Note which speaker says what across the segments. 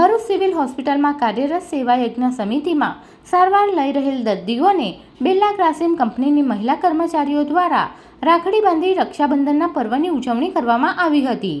Speaker 1: હોસ્પિટલમાં કાર્યરત સેવા યજ્ઞ સમિતિમાં સારવાર લઈ રહેલ દર્દીઓને બિરલા ગ્રાસિમ કંપનીની મહિલા કર્મચારીઓ દ્વારા રાખડી બાંધી રક્ષાબંધનના પર્વની ઉજવણી કરવામાં આવી હતી.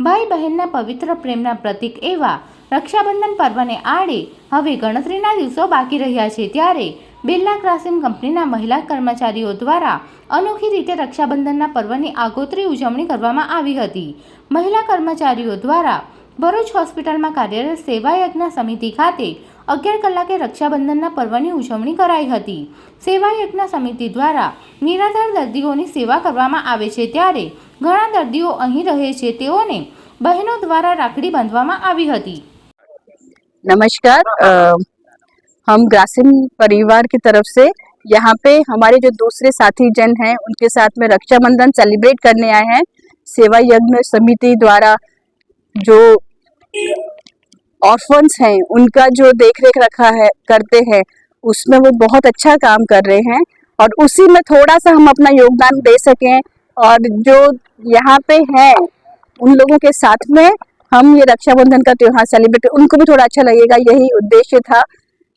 Speaker 1: ભાઈ બહેનના પવિત્ર પ્રેમના પ્રતીક એવા રક્ષાબંધન પર્વને આડે હવે ગણતરીના દિવસો બાકી રહ્યા છે ત્યારે બિરલા ગ્રાસિમ કંપનીના મહિલા કર્મચારીઓ દ્વારા અનોખી રીતે રક્ષાબંધનના પર્વની આગોતરી ઉજવણી કરવામાં આવી હતી. મહિલા કર્મચારીઓ દ્વારા ભરૂચ હોસ્પિટલમાં કાર્યરત સેવા યજ્ઞ સમિતિ ખાતે અગિયાર કલાકે રક્ષાબંધનના પર્વની ઉજવણી કરાઈ હતી સેવા યજ્ઞ સમિતિ દ્વારા નિરાધાર દર્દીઓની સેવા કરવામાં આવે છે ત્યારે ઘણા દર્દીઓ અહીં રહે છે તેઓને બહેનો દ્વારા રાખડી બાંધવામાં આવી હતી
Speaker 2: नमस्कार अ, हम ग्रासिम परिवार की तरफ से यहाँ पे हमारे जो दूसरे साथी जन हैं उनके साथ में रक्षाबंधन सेलिब्रेट करने आए हैं सेवा यज्ञ समिति द्वारा जो ऑर्फन्स हैं, उनका जो देख रेख रखा है, करते हैं, उसमें वो बहुत अच्छा काम कर रहे हैं और उसी में थोड़ा सा हम अपना योगदान दे सकें और जो यहाँ पे हैं, उन लोगों के साथ में हम ये रक्षाबंधन का त्योहार सेलिब्रेट उनको भी थोड़ा अच्छा लगेगा, यही उद्देश्य था,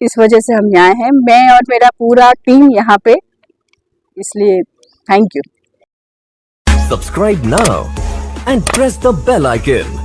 Speaker 2: इस वजह से हम यहाँ हैं। मैं और मेरा पूरा टीम यहाँ पे, इसलिए thank you
Speaker 3: Subscribe now and press the bell icon.